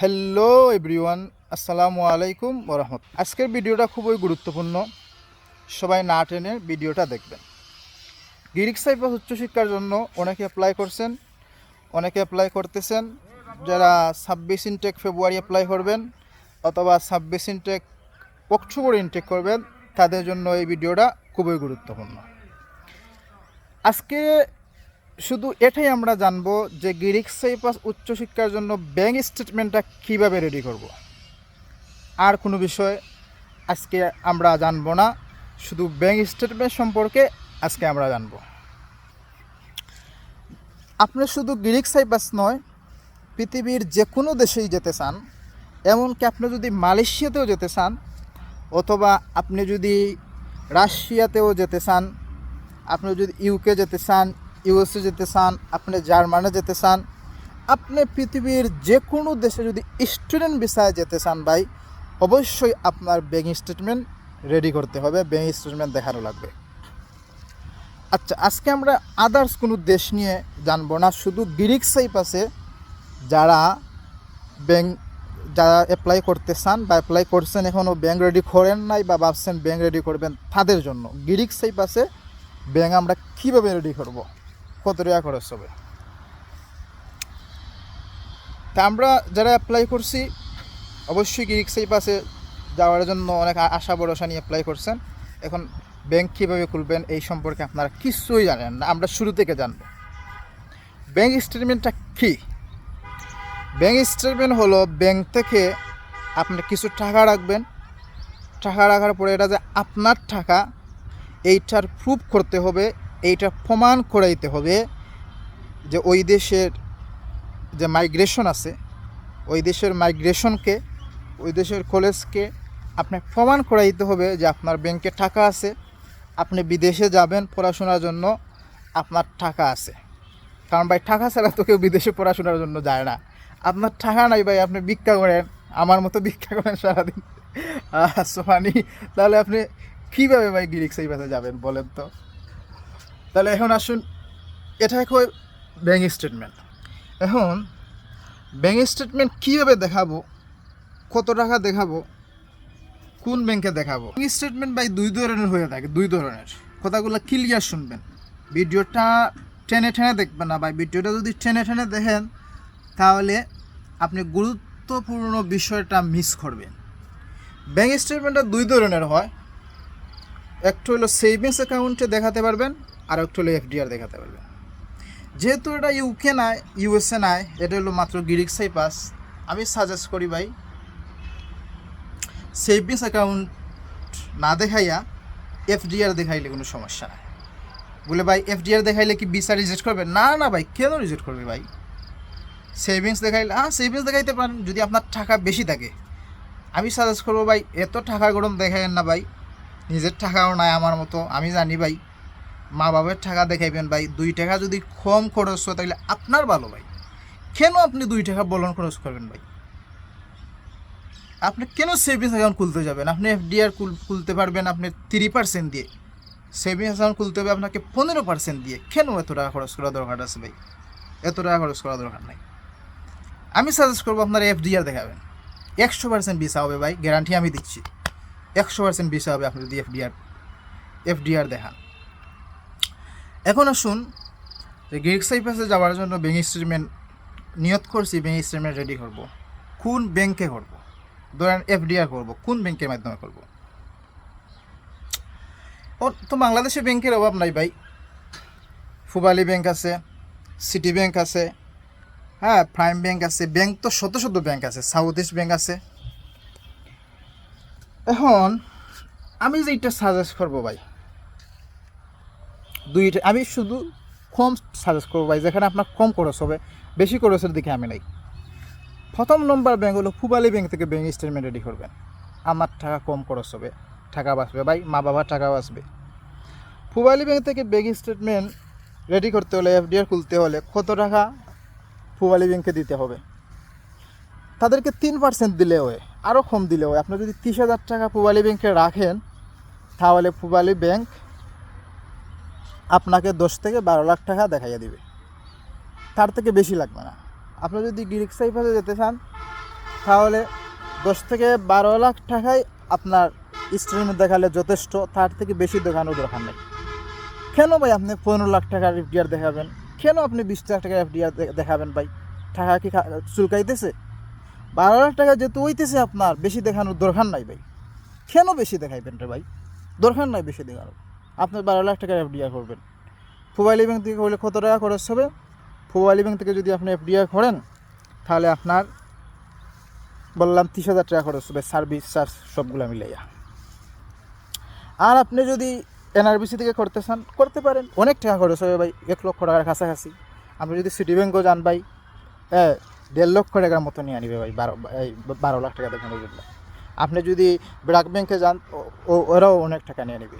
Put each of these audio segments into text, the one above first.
Hello everyone আসসালামু আলাইকুম ওরহমত আজকের ভিডিওটা খুবই গুরুত্বপূর্ণ। সবাই না টেনে ভিডিওটা দেখবেন। গিরিক সাইপাস উচ্চশিক্ষার জন্য অনেকে অ্যাপ্লাই করছেন, অনেকে অ্যাপ্লাই করতেছেন। যারা ছাব্বিশ ইনটেক ফেব্রুয়ারি অ্যাপ্লাই করবেন অথবা ছাব্বিশ ইনটেক অক্টোবর ইনটেক করবেন, তাদের জন্য এই ভিডিওটা খুবই গুরুত্বপূর্ণ। আজকে শুধু এটাই আমরা জানব যে গিরিক সাইপাস উচ্চশিক্ষার জন্য ব্যাংক স্টেটমেন্টটা কীভাবে রেডি করব। আর কোনো বিষয় আজকে আমরা জানব না, শুধু ব্যাংক স্টেটমেন্ট সম্পর্কে আজকে আমরা জানব আপনি শুধু গিরিক সাইপাস নয়, পৃথিবীর যে কোনো দেশেই যেতে চান, এমনকি আপনি যদি মালয়েশিয়াতেও যেতে চান, অথবা আপনি যদি রাশিয়াতেও যেতে চান, আপনি যদি ইউকে যেতে চান ইউএসএ যেতে চান, আপনি জার্মানে যেতে চান, আপনি পৃথিবীর যে কোনো দেশে যদি স্টুডেন্ট ভিসায় যেতে চান ভাই, অবশ্যই আপনার ব্যাঙ্ক স্টেটমেন্ট রেডি করতে হবে ব্যাঙ্ক স্টেটমেন্ট দেখানো লাগবে। আচ্ছা আজকে আমরা আদার্স কোনো দেশ নিয়ে জানব না, শুধু গিরিক সাইপাসে যারা ব্যাংক যারা অ্যাপ্লাই করতে চান বা অ্যাপ্লাই করছেন এখনও ব্যাঙ্ক রেডি করেন নাই বা ভাবছেন ব্যাঙ্ক রেডি করবেন, তাদের জন্য গিরিক সাইপাসে ব্যাঙ্ক আমরা কীভাবে রেডি করব? কত টাকা খরচ হবে তা আমরা যারা অ্যাপ্লাই করছি, অবশ্যই গিরিক পাশে যাওয়ার জন্য অনেক আশা, ভরসা নিয়ে অ্যাপ্লাই করছেন। এখন ব্যাংক কীভাবে খুলবেন এই সম্পর্কে আপনারা কিছুই জানেন না, আমরা শুরু থেকে জানব। ব্যাংক স্টেটমেন্টটা কী? ব্যাংক স্টেটমেন্ট হলো ব্যাংক থেকে আপনি কিছু টাকা রাখবেন। টাকা রাখার পরে এটা যে আপনার টাকা, এইটার প্রুফ করতে হবে এইটা প্রমাণ করাইতে হবে যে ওই দেশের যে মাইগ্রেশন আছে, ওই দেশের মাইগ্রেশনকে ওই দেশের কলেজকে আপনি প্রমাণ করাইতে হবে যে আপনার ব্যাংকে টাকা আছে, আপনি বিদেশে যাবেন পড়াশোনার জন্য, আপনার টাকা আছে। কারণ ভাই, টাকা ছাড়া তো কেউ বিদেশে পড়াশোনার জন্য যায় না। আপনার টাকা নাই ভাই, আপনি ভিক্ষা করেন। আমার মতো ভিক্ষা করেন সারাদিন। সোহানি, তাহলে আপনি কীভাবে ভাই গিরিক সেই পাশে যাবেন বলেন তো? তাহলে এখন আসুন, এটা এক ব্যাঙ্ক স্টেটমেন্ট এখন ব্যাঙ্ক স্টেটমেন্ট কীভাবে দেখাবো, কত টাকা দেখাবো, কোন ব্যাংকে দেখাবো? ব্যাঙ্ক স্টেটমেন্ট ভাই দুই ধরনের হয়ে থাকে, দুই ধরনের। কথাগুলো ক্লিয়ার শুনবেন। ভিডিওটা টেনে টেনে দেখবেন না ভাই, ভিডিওটা যদি টেনে টেনে দেখেন, তাহলে আপনি গুরুত্বপূর্ণ বিষয়টা মিস করবেন। ব্যাঙ্ক স্টেটমেন্টটা দুই ধরনের হয়। একটা হলো সেভিংস অ্যাকাউন্টে দেখাতে পারবেন আর একটা হলো এফডিআর দেখাতে পারবে। যেহেতু এটা ইউকে নাই ইউএসএ নাই, এটা হলো মাত্র গিরিক সাইপাস আমি সাজেস্ট করি ভাই সেভিংস অ্যাকাউন্ট না দেখাইয়া এফডিআর দেখাইলে কোনো সমস্যা নাই। বলে ভাই এফডিআর দেখাইলে কি ভিসা রিজেক্ট করবে? না না ভাই, কেন রিজেক্ট করবে ভাই? সেভিংস দেখাইলে হ্যাঁ সেভিংস দেখাইতে পারেন, যদি আপনার টাকা বেশি থাকে। আমি সাজেস্ট করব ভাই, এত টাকা গরম দেখাইন না ভাই। নিজের টাকাও নাই আমার মতো, আমি জানি ভাই। মা বাবার টাকা দেখাইবেন ভাই। দুই টাকা যদি কম খরচ হয়, তাহলে আপনার ভালো ভাই। কেন আপনি দুই টাকা বলন খরচ করবেন ভাই? আপনি কেন সেভিংস অ্যাকাউন্ট খুলতে যাবেন? আপনি এফডিআর খুলতে পারবেন আপনি থ্রি পার্সেন্ট দিয়ে। সেভিংস অ্যাকাউন্ট খুলতে হবে আপনাকে পনেরো পার্সেন্ট দিয়ে। কেন এত টাকা খরচ করা দরকার আছে ভাই? এত টাকা খরচ করা দরকার নাই। আমি সাজেস্ট করব আপনার এফডিআর দেখাবেন। একশো পার্সেন্ট ভিসা হবে ভাই গ্যারান্টি আমি দিচ্ছি। একশো পার্সেন্ট ভিসা হবে আপনি যদি এফডিআর এফডিআর দেখান। এখন আসুন, যে গ্রিক সাইপাসে যাওয়ার জন্য ব্যাঙ্ক স্টেটমেন্ট নিয়ত করছি ব্যাঙ্ক স্টেটমেন্ট রেডি করব। কোন ব্যাংকে করব? ধরেন এফডিআর করব, কোন ব্যাংকের মাধ্যমে করব? ও, তো বাংলাদেশে ব্যাংকের অভাব নাই ভাই। ফুবালি ব্যাংক আছে সিটি ব্যাংক আছে হ্যাঁ প্রাইম ব্যাংক আছে ব্যাংক তো শত শত ব্যাংক আছে সাউথ ইস্ট ব্যাংক আছে। এখন, আমি যেটা সাজেস্ট করব ভাই দুইটা আমি শুধু কম সাজেস্ট করব ভাই, যেখানে আপনার কম খরচ হবে, বেশি খরচের দিকে আমি নাই। প্রথম নম্বর ব্যাংক হলো ফুবালি ব্যাংক থেকে ব্যাংক স্টেটমেন্ট রেডি করবেন। আমার টাকা কম খরচ হবে, টাকা বাঁচবে। ভাই, মা বাবার টাকা বাঁচবে ফুবালি ব্যাংক থেকে ব্যাংক স্টেটমেন্ট রেডি করতে হলে এফডিআর খুলতে হলে কত টাকা ফুবালি ব্যাঙ্কে দিতে হবে? তাদেরকে তিন পার্সেন্ট দিলে হয় আরও কম দিলে হয়। আপনি যদি তিরিশ হাজার টাকা ফুবালি ব্যাঙ্কে রাখেন, তাহলে ফুবালি ব্যাংক আপনাকে দশ থেকে বারো লাখ টাকা দেখাইয়া দিবে। তার থেকে বেশি লাগবে না। আপনি যদি গিরিক সাইফাসে যেতে চান, তাহলে দশ থেকে বারো লাখ টাকায় আপনার স্টেটমেন্ট দেখালে যথেষ্ট। তার থেকে বেশি দেখানোর দরকার নেই। কেন ভাই আপনি পনেরো লাখ টাকার এফডিআর দেখাবেন? কেন আপনি বিশ লাখ টাকার এফডিআর দেখাবেন ভাই? টাকা কি চুলকাইতেছে? বারো লাখ টাকা যেহেতু হইতেছে আপনার, বেশি দেখানোর দরকার নাই ভাই। কেন বেশি দেখাইবেন রে ভাই? দরকার নাই বেশি দেখানোর। আপনি বারো লাখ টাকার এফডিআর করবেন। মোবাইল ব্যাংক থেকে করলে কত টাকা খরচ হবে? মোবাইল ব্যাংক থেকে যদি আপনি এফডিআর করেন, তাহলে আপনার বললাম তিরিশ হাজার টাকা খরচ হবে, সার্ভিস চার্জ সবগুলো মিলাইয়া। আর আপনি যদি এনআরবিসি থেকে করতে চান, করতে পারেন। অনেক টাকা খরচ হবে ভাই, এক লক্ষ টাকার কাছাকাছি। আপনি যদি সিটি ব্যাঙ্কও যান ভাই হ্যাঁ দেড় লক্ষ টাকার মতো নিয়ে আনিবে ভাই, বারো, এই, বারো লাখ টাকা দেখানো জন্য। আপনি যদি ব্র্যাক ব্যাংকে যান ওরাও অনেক টাকা নিয়ে নিবে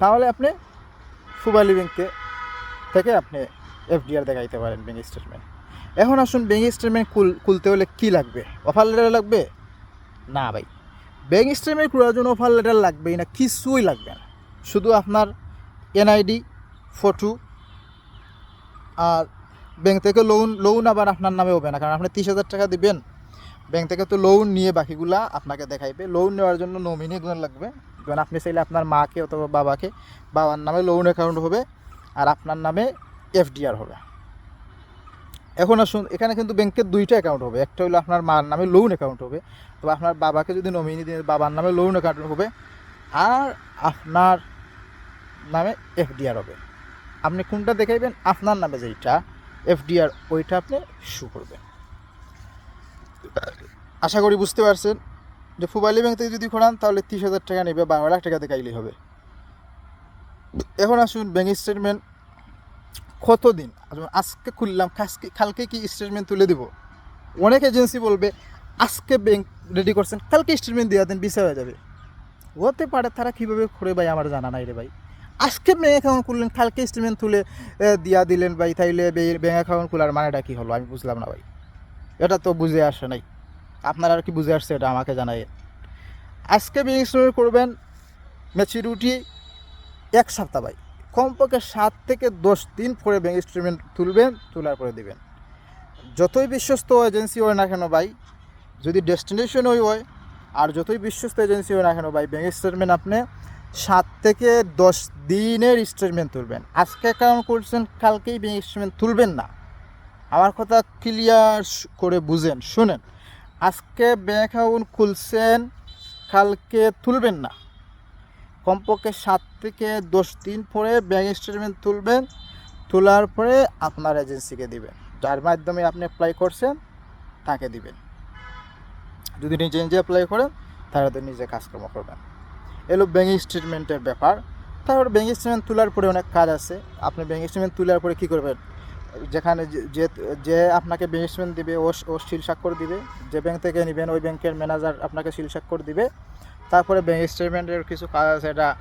তাহলে আপনি ফুবালি ব্যাংকে থেকে আপনি এফডিআর দেখাইতে পারেন ব্যাঙ্ক স্টেটমেন্ট এখন আসুন ব্যাঙ্ক স্টেটমেন্ট খুল, খুলতে হলে কী লাগবে? অফার লেটার লাগবে? না ভাই। ব্যাঙ্ক স্টেটমেন্ট খোলার জন্য অফার লেটার লাগবেই না, কিছুই লাগবে না। শুধু আপনার এনআইডি ফটো আর ব্যাংক থেকে লোন লোন আবার আপনার নামে হবে না, কারণ আপনি তিরিশ হাজার টাকা দিবেন। ব্যাংক থেকে তো লোন নিয়ে বাকিগুলা আপনাকে দেখাইবে। লোন নেওয়ার জন্য নমিনি একজন লাগবে। যেমন আপনি চাইলে আপনার মাকে অথবা বাবাকে বাবার নামে লোন অ্যাকাউন্ট হবে আর আপনার নামে এফডিআর হবে। এখন আসুন, এখানে কিন্তু ব্যাংকের দুইটা অ্যাকাউন্ট হবে। একটা হলো আপনার মার নামে লোন অ্যাকাউন্ট হবে, তো আপনার বাবাকে যদি নমিনি দিয়ে বাবার নামে লোন অ্যাকাউন্ট হবে আর আপনার নামে এফডিআর হবে। আপনি কোনটা দেখাইবেন? আপনার নামে যেইটা এফডিআর ওইটা আপনি শু করবেন। আশা করি বুঝতে পারছেন। যে ফুবালি ব্যাংক থেকে যদি করান তাহলে তিরিশ হাজার টাকা নেবে, বারো লাখ টাকাতে দেখাইলেই হবে। এখন আসুন ব্যাংক স্টেটমেন্ট কতদিন? আজকে খুললাম কালকে কালকে কি স্টেটমেন্ট তুলে দিব? অনেক এজেন্সি বলবে, আজকে ব্যাংক রেডি করছেন, কালকে স্টেটমেন্ট দিয়ে দেন বিষয় হয়ে যাবে। হতে পারে তারা কীভাবে করে ভাই, আমার জানা নাই রে ভাই। আজকে ব্যাঙ্ক অ্যাকাউন্ট খুললেন, কালকে স্টেটমেন্ট তুলে দিয়া দিলেন ভাই, তাইলে ব্যাঙ্ক অ্যাকাউন্ট খোলার মানেটা কী হলো? আমি বুঝলাম না ভাই। এটা তো বুঝে আসে নাই। আপনারা আর কি বুঝে আসছে এটা আমাকে জানাই আজকে ব্যাঙ্ক স্টেটমেন্ট করবেন ম্যাচুরিটি এক সপ্তাহ ভাই। কমপক্ষে সাত থেকে দশ দিন পরে ব্যাঙ্ক স্টেটমেন্ট তুলবেন, তোলার পরে দিবেন। যতই বিশ্বস্ত এজেন্সি হয় না কেন ভাই, যদি ডেস্টিনেশন ওই হয়, আর যতই বিশ্বস্ত এজেন্সি হয় না কেন ভাই ব্যাঙ্ক স্টেটমেন্ট আপনি সাত থেকে দশ দিনের স্টেটমেন্ট তুলবেন। আজকে অ্যাকাউন্ট করছেন, কালকেই ব্যাঙ্ক স্টেটমেন্ট তুলবেন না। আমার কথা ক্লিয়ার করে বুঝেন, শুনেন। আজকে ব্যাঙ্ক অ্যাকাউন্ট খুলছেন, কালকে তুলবেন না। কমপক্ষে সাত থেকে দশ দিন পরে ব্যাঙ্ক স্টেটমেন্ট তুলবেন, তোলার পরে আপনার এজেন্সিকে দিবেন। যার মাধ্যমে আপনি অ্যাপ্লাই করছেন, তাকে দিবেন। যদি নিজে নিজে অ্যাপ্লাই করেন, তাহলে তো নিজে কাজকর্ম করবেন। এলো ব্যাঙ্ক স্টেটমেন্টের ব্যাপার। তারপর ব্যাঙ্ক স্টেটমেন্ট তোলার পরে অনেক কাজ আছে। আপনি ব্যাঙ্ক স্টেটমেন্ট তোলার পরে কী করবেন? যেখানে যে- যে আপনাকে ব্যাঙ্ক স্টেটমেন্ট দিবে, ও ও শিল স্বাক্ষর দিবে। যে ব্যাংক থেকে নেবেন, ওই ব্যাংকের ম্যানেজার আপনাকে সিল স্বাক্ষর দিবে। তারপরে ব্যাংক স্টেটমেন্টের কিছু কাজ আছে, এটা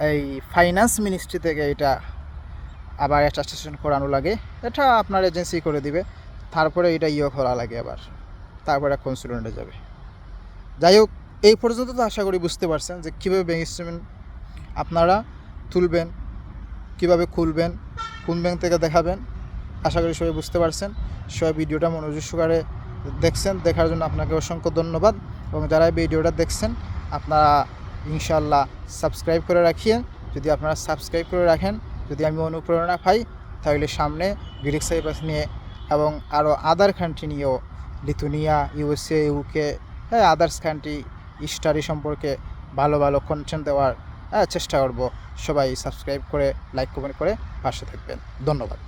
এই ফাইন্যান্স মিনিস্ট্রি থেকে এটা আবার অ্যাটাস্টেশন করানো লাগে। এটা আপনার এজেন্সি করে দিবে। তারপরে এটা ইয়ে করা লাগে আবার। তারপরে কনসুলেন্টে যাবে। যাই হোক, এই পর্যন্ত তো আশা করি বুঝতে পারছেন যে কীভাবে ব্যাঙ্ক স্টেটমেন্ট আপনারা তুলবেন, কীভাবে খুলবেন, কোন ব্যাংক থেকে দেখাবেন। আশা করি সবাই বুঝতে পারছেন। সবাই ভিডিওটা মনোযোগ সহকারে দেখছেন। দেখার জন্য আপনাকে অসংখ্য ধন্যবাদ। এবং যারা ভিডিওটা দেখছেন আপনারা ইনশাল্লাহ সাবস্ক্রাইব করে রাখিয়েন। যদি আপনারা সাবস্ক্রাইব করে রাখেন যদি আমি অনুপ্রেরণা পাই তাহলে সামনে গ্রিক সাইবাস নিয়ে এবং আরও আদার কান্ট্রি নিয়েও লিথুনিয়া ইউএসএ ইউকে হ্যাঁ আদার্স কান্ট্রি স্টাডি সম্পর্কে ভালো ভালো কন্টেন্ট দেওয়ার হ্যাঁ, চেষ্টা করব। সবাই সাবস্ক্রাইব করে লাইক কমেন্ট করে পাশে থাকবেন। ধন্যবাদ।